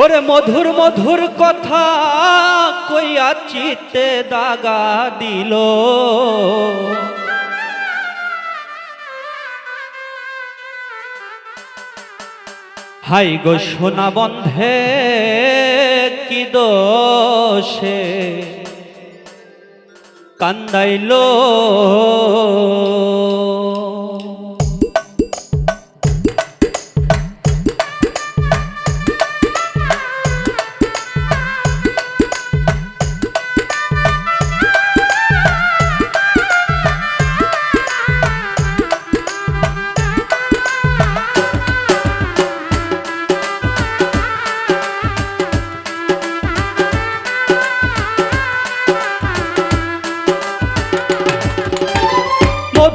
ওরে মধুর মধুর কথা কইয়া চিতে দাগা দিল। হাই গো সোনা বন্ধে, কি দোষে? কান্দাইল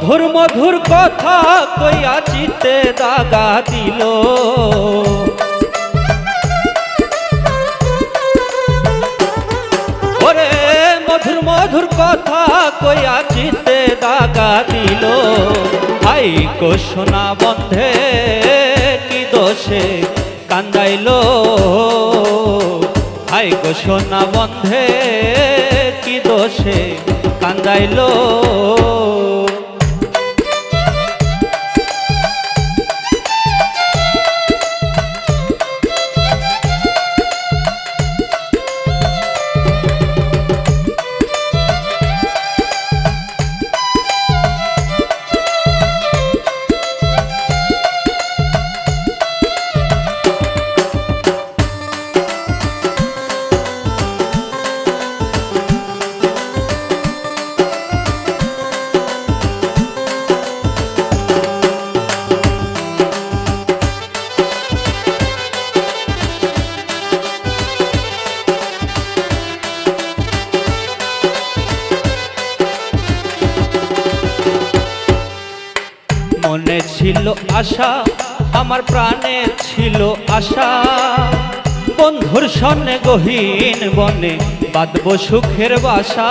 মধুর মধুর কথা কইয়া চিতে দাগা দিল। ওরে মধুর মধুর কথা কইয়া চিতে দাগা দিল। গো সোনা বন্ধে, কি দোষে কান্দাইল? গো সোনা বন্ধে, কি দোষে কান্দাইল? ছিল আশা, আমার প্রাণে ছিল আশা। বন্ধুর সন্নে গহীন বনে বাঁধব সুখের বাসা।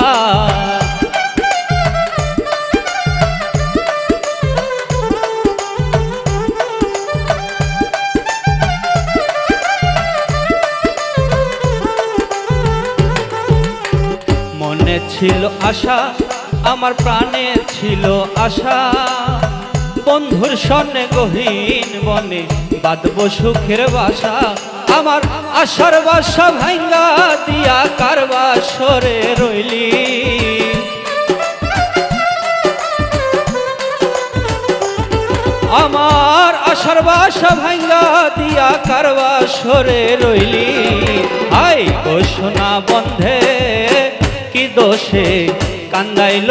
মনে ছিল আশা, আমার প্রাণে ছিল আশা। বন্ধুর সন্নে গহীন বনে বাঁধব সুখের বাসা। আমার আশার বাসা ভাঙ্গা দিয়া কারবা সরে রইলি। আমার আশার বাসা ভাঙ্গা দিয়া কারবা সরে রইলি আই সোনা বন্ধে, কি দোষে কান্দাইল?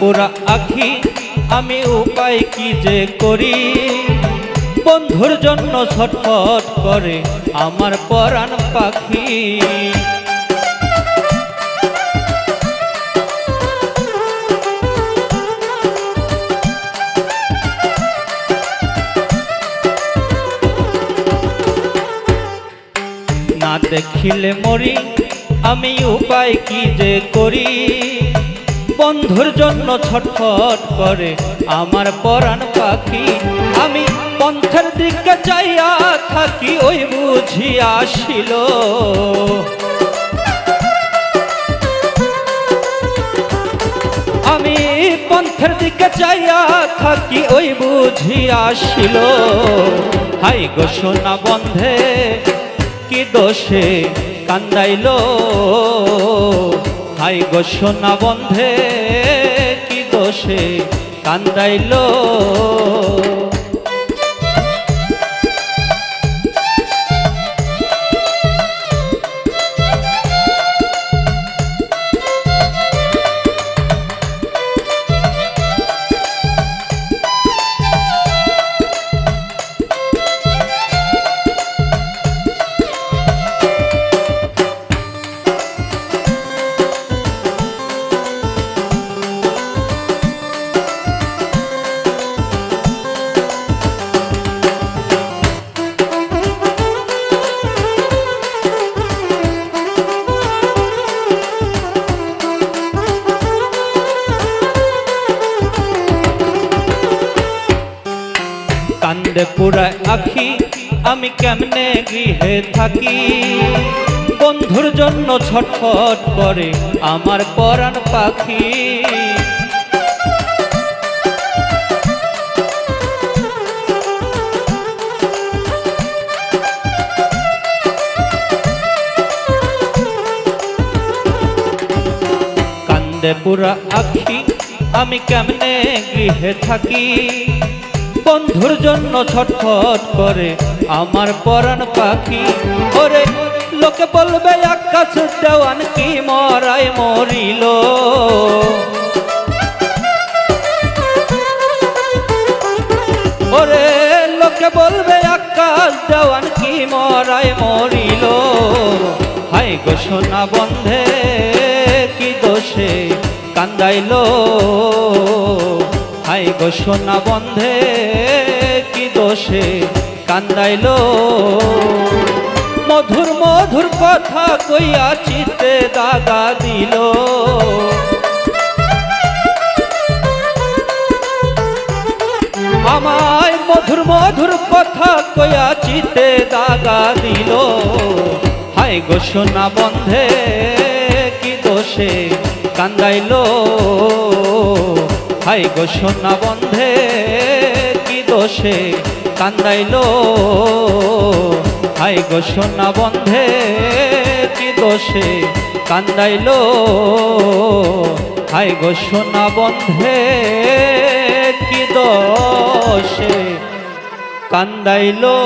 পুরা আখি, আমি উপায় কি যে করি? বন্ধুর জন্য ছটফট করে আমার পরাণ পাখি। না দেখিলে মরি, আমি উপায় কি যে করি? বন্ধুর জন্য ছটফট করে আমার পরাণ পাখি। আমি পন্থের দিকে চাইয়া থাকি, ওই বুঝি আসিল। আমি পন্থের দিকে চাইয়া থাকি, ওই বুঝি আসিল। হাই সোনা বন্ধে, কি দোষে কান্দাইল? হাই গোসনা বন্ধে কি দোষে কান্দাইলো? পুরায় আখি, আমি কেমনে গৃহে থাকি? বন্ধুর জন্য ছটফট করে আমার পরাণ পাখি। কান্দে পুরা আখি, আমি কেমনে গৃহে থাকি? বন্ধুর জন্য ছটফট করে। আমার পরাণ পাখি ওরে লোকে বলবে, আকাশ দেওয়ান কি মরায় মরিল। ওরে, লোকে বলবে, আকাশ দেওয়ান কি মরায় মরিল। হাই সোনা বন্ধে, কি দোষে কান্দাইল। হাই গো সোনা বন্ধে, কি দোষে কান্দাইল? মধুর মধুর কথা কইয়া চিতে দাগা দিল। আমায় মধুর মধুর কথা কইয়া চিতে দাগা দিল। হাই গো সোনা বন্ধে, কি দোষে কান্দাইল? হাই গো সোনা বন্ধে, কি দোষে কান্দাইল? হাই গো সোনা বন্ধে, কি দোষে কান্দাইল? হাই গো সোনা বন্ধে, কি দোষে কান্দাইলো?